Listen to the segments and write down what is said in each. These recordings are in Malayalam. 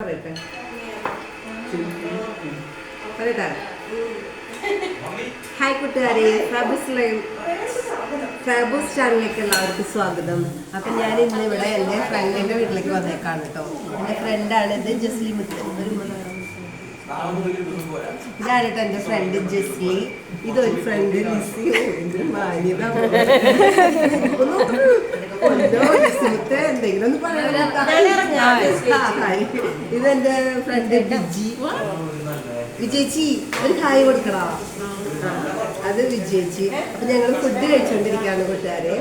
പറയട്ടെ? പറയട്ടെ? ഹായ് കൂട്ടുകാരെ. ഫാബുസ് ലൈവ് ഫാബുസ് ചാനലിലേക്ക് എല്ലാവർക്കും സ്വാഗതം. അപ്പം ഞാൻ ഇന്ന് ഇവിടെ എന്റെ ഫ്രണ്ടിന്റെ വീട്ടിലേക്ക് വന്നേക്കാണ് കേട്ടോ എന്റെ ഫ്രണ്ടാണ് ഇത് ജസ്ലി മുത്ത് ഇതാണ് കേട്ടോ എന്റെ ഫ്രണ്ട് ജസ്ലി. ഇതൊരു ഫ്രണ്ട് ലിസി. മാന്യത. ഒന്ന് എന്തെങ്കിലും ഒന്ന് ഇതെന്റെ ഫ്രണ്ട് ബിജി വിജയിച്ചി ഒരു ഹായ് കൊടുക്കടാ അത് വിജയിച്ചി അപ്പൊ ഞങ്ങൾ ഫുഡ് കഴിച്ചുകൊണ്ടിരിക്കുകയാണ് കൂട്ടുകാരെ.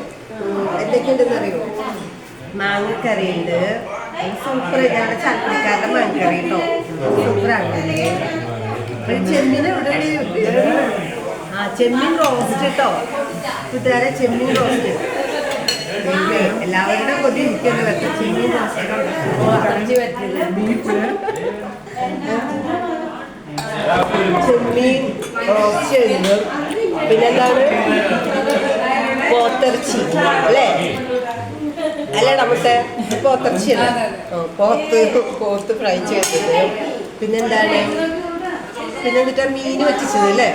എന്തൊക്കെയുണ്ടെന്ന് അറിയോ? മാങ്ങക്കറിയുണ്ട് സൂപ്പർ ഞങ്ങളുടെ മാങ്ങ കറി കേട്ടോ സൂപ്പറാണ് ചെമ്മീൻ എവിടെ ആ ചെമ്മീൻ റോസ്റ്റ് കേട്ടോ കൂട്ടുകാരെ ചെമ്മീൻ റോസ്റ്റ് എല്ലാവരുടെ കൊതി ചെമ്മീൻ റോസ്റ്റ് പിന്നെന്താണ്? പോത്തിറച്ചി. അല്ലേ? അല്ല നമ്മുടെ പോത്തിറച്ചി അല്ല? പോത്ത് പോത്ത് ഫ്രൈ ചെയ്തത്. പിന്നെന്താണ്? പിന്നെ എന്നിട്ട് മീൻ വെച്ചത് അല്ലേ?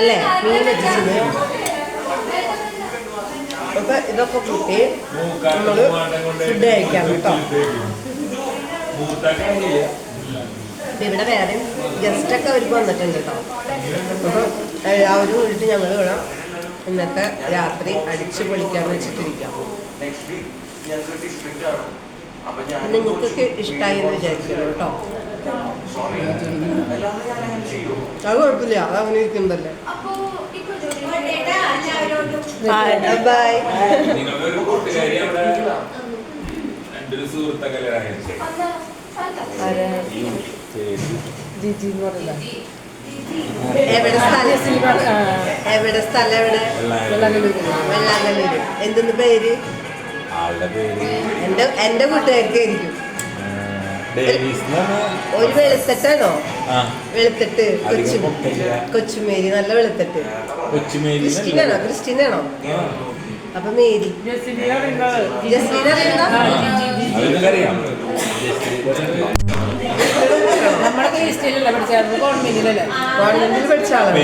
അല്ലേ മീൻ അപ്പൊ ഇതൊക്കെ കൂട്ടി നമ്മൾ ഫുഡ് കഴിക്കാം കേട്ടോ. ഇവിടെ വേറെ ഗസ്റ്റ് ഒക്കെ അവർക്ക് വന്നിട്ടുണ്ട് കേട്ടോ. അപ്പൊ എല്ലാവരും കൂടിയിട്ട് ഞങ്ങൾ ഇവിടെ ഇന്നത്തെ രാത്രി അടിച്ചു പൊളിക്കാന്ന് വെച്ചിട്ടിരിക്കാം. നിങ്ങൾക്കൊക്കെ ഇഷ്ടമായി എന്ന് വിചാരിക്കുന്നു കേട്ടോ അത് കുഴപ്പമില്ല അത് അങ്ങനെ ഇരിക്കുന്നതല്ലേ എവിടെ സ്ഥലം? എവിടെ സ്ഥലം എവിടെ? വെള്ളാങ്കല്ലൂര് എന്തെന്ന് പേര്? ആളുടെ പേര്. എന്റെ എന്റെ പറഞ്ഞ ഒരു വെളുത്തിട്ടാണോ? ആ. വെളുത്തിട്ട്. കൊച്ചുമേരി. നല്ല വെളുത്തിട്ട്. ക്രിസ്റ്റീനാണോ ക്രിസ്റ്റീനാണോ അപ്പൊ മേരി. ജസ്ലീന നമ്മുടെ ഗവൺമെന്റിലല്ലേ? ഗവൺമെന്റിൽ പഠിച്ച ആളാണ്.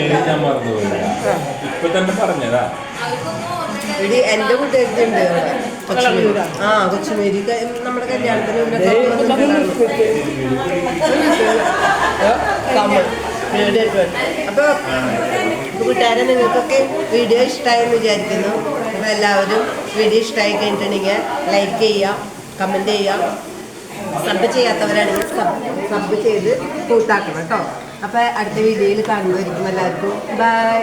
എന്റെ കൂട്ടുകാർക്ക് ഉണ്ട് കൊച്ചുമേരി. ആ കൊച്ചുമേരി നമ്മുടെ കല്യാണത്തിന്. വീഡിയോ ഇട്ട് വരും. അപ്പൊ കൂട്ടുകാരെ നിങ്ങൾക്കൊക്കെ വീഡിയോ ഇഷ്ടമായി എന്ന് വിചാരിക്കുന്നു. അപ്പം എല്ലാവരും വീഡിയോ ഇഷ്ടമായി കഴിഞ്ഞിട്ടുണ്ടെങ്കിൽ ലൈക്ക് ചെയ്യുക കമന്റ് ചെയ്യുക. സബ് ചെയ്യാത്തവരാണെങ്കിൽ സബ് സബ് ചെയ്ത് കൂട്ടാക്കണം കേട്ടോ. അപ്പോൾ അടുത്ത വീഡിയോയിൽ കാണുന്നതായിരിക്കും എല്ലാവർക്കും. ബൈ